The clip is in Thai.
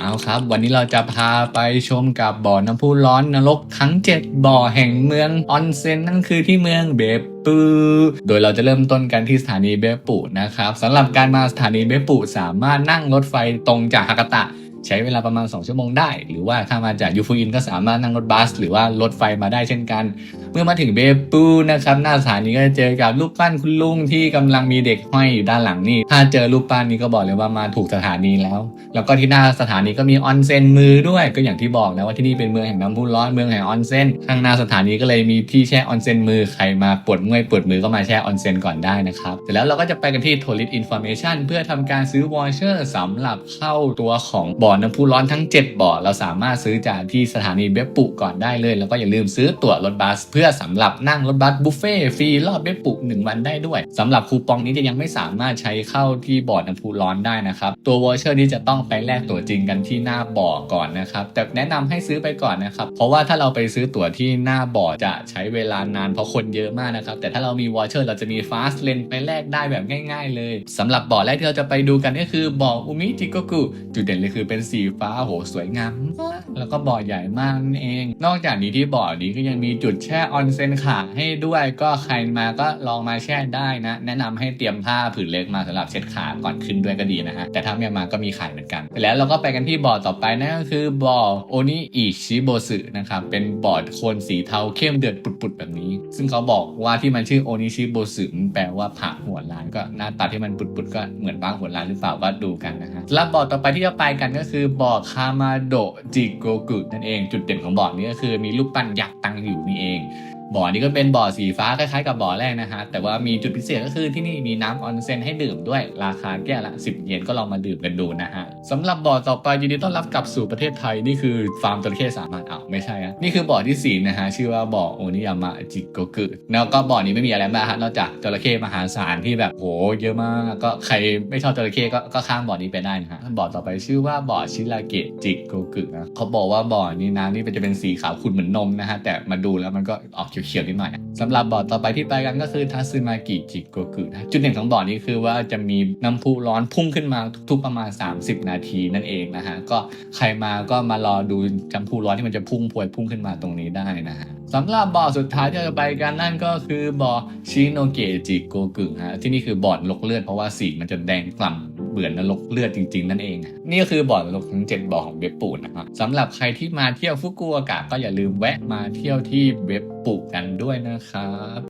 เอาครับ วันนี้เราจะพาไปชมกับบ่อน้ำพุร้อนนรกทั้ง 7 บ่อแห่งเมืองออนเซ็นนั่นคือที่เมืองเบปูโดยเราจะเริ่มต้นกันที่สถานีเบปูนะครับสำหรับการมาสถานีเบปปูสามารถนั่งรถไฟตรงจากฮากาตะ ใช้เวลาประมาณ 2 ชั่วโมงได้ หรือว่าถ้ามาจากยูฟูอินก็สามารถนั่งรถบัส หรือว่ารถไฟมาได้เช่นกัน เมื่อมาถึงเบปูนะครับหน้าสถานีก็จะเจอกับรูปปั้นคุณลุงที่กำลังมีเด็กห้อยอยู่ด้านหลังนี่ ถ้าเจอรูปปั้นนี้ก็บอกเลยว่ามาถูกสถานีแล้ว แล้วก็ที่หน้าสถานีก็มีออนเซ็นมือด้วยก็อย่างที่บอกนะว่าที่นี่เป็นเมืองแห่งน้ำพุร้อนเมืองแห่งออนเซ็นข้างหน้าสถานีก็เลยมีที่แช่ออนเซ็นมือใครมาปวดเมื่อยปวดมือก็มาแช่ออนเซ็นก่อนได้นะครับเสร็จแล้วเราก็จะไปกันที่ t o r i s t Information เพื่อทำการซื้อวอเชอร์สำหรับเข้าตัวของบ่อน้ำพุร้อนทั้ง 7 บ่อ เราสามารถซื้อจากที่สถานีเบปปุก่อนได้เลย แล้วก็อย่าลืมซื้อตั๋วรถบัส เพื่อสำหรับนั่งรถบัสบุฟเฟ่ฟรีรอบเบปปุ1วันได้ด้วยสำหรับคูปองนี้จะยังไม่สามารถใช้เข้าที่บ่อน้ำพุร้อนได้นะครับ ตัววอเชอร์นี้จะต้องไปแลกตั๋วจริงกันที่หน้าบ่อก่อนนะครับ แต่แนะนำให้ซื้อไปก่อนนะครับ เพราะว่าถ้าเราไปซื้อตั๋วที่หน้าบ่อจะใช้เวลานานเพราะคนเยอะมากนะครับ แต่ถ้าเรามีวอเชอร์เราจะมีฟาสเลนไปแลกได้แบบง่าย ๆ เลยสำหรับบ่อแรกที่เราจะไปดูกันก็คือบ่ออุมิจิโกกุจุดเด่นเลยคือเป็นสีฟ้าโหสวยงามมากแล้วก็บ่อใหญ่มากนั่นเอง นอกจากนี้ที่บ่อนี้ก็ยังมีจุดแช่ออนเซ็นขาให้ด้วยก็ใครมาก็ลองมาแช่ได้นะ แนะนำให้เตรียมผ้าผืนเล็กมาสำหรับเช็ดขาก่อนขึ้นด้วยก็ดีนะฮะแต่ถ้าไม่มาก็มีขายเหมือนกัน แล้วเราก็ไปกันที่บ่อต่อไปนั่นก็คือบ่อโอนิอิชิโบสึนะครับเป็นบ่อโคลนสีเทาเข้มเดือดปุดๆแบบนี้ ซึ่งเขาบอกว่าที่มันชื่อโอนิชิโบสึมันแปลว่าผาหัวล้านก็หน้าตาที่มันปุดๆก็เหมือนบางหัวล้านหรือเปล่าก็ดูกันนะฮะแล้วบ่อต่อไปที่จะไปกันก็คืือบ่อคามาโดจิโกกุนั่นเอง จุดเด่นของบ่อนี้ก็คือมีรูปปั้นยักษ์ตั้งอยู่นี่เอง บ่อนี้ก็เป็นบ่อสีฟ้าคล้ายๆกับบ่อแรกนะฮะแต่ว่ามีจุดพิเศษก็คือที่นี่มีน้ำออนเซ็นให้ดื่มด้วยราคาแก้วละ 10 เยนก็ลองมาดื่มกันดูนะฮะสำหรับบ่อต่อไปยินดีต้อนรับกลับสู่ประเทศไทยนี่คือฟาร์มจระเข้สามารถอ้าวไม่ใช่อะนี่คือบ่อที่สี่นะฮะชื่อว่าบ่อโอนิยามะจิโกกุแล้วก็บ่อนี้ไม่มีอะไรมากฮะนอกจากจระเข้มหาศาลที่แบบโหเยอะมากก็ใครไม่ชอบจระเข้ก็ก็ข้ามบ่อนี้ไปได้นะฮะบ่อต่อไปชื่อว่าบ่อชิราเกะจิโกกุนะเขาบอกว่าบ่อนี้น้ำนี่จะเป็นสีขาวขุ่นเหมือนนมนะฮะแต่มาดูแล้วมันก็ออกเขียวๆนิดหน่อยสำหรับบ่อต่อไปที่ไปกันก็คือทัซึมากิจิโกกุนะจุดเด่นของบ่อนี้คือว่าจะมีน้ำพุร้อนพุ่งขึ้นมาทุกๆประมาณ 30 นาทีนั่นเองนะฮะก็ใครมาก็มารอดูน้ำพุร้อนที่มันจะพุ่งพวยพุ่งขึ้นมาตรงนี้ได้นะฮะสำหรับบ่อสุดท้ายที่เราจะไปกันนั่นก็คือบ่อชิโนเกจิโกกุฮะที่นี่คือบ่อนรกเลือดเพราะว่าสีมันจะแดงกล่ำ เบื่อนนรกเลือดจริง ๆ นั่นเองอะนี่ก็คือบ่อนรกทั้ง 7บ่อของเว็บปูนะครับสำหรับใครที่มาเที่ยวฟุกุโอกะก็อย่าลืมแวะมาเที่ยวที่เว็บปูกันด้วยนะครับ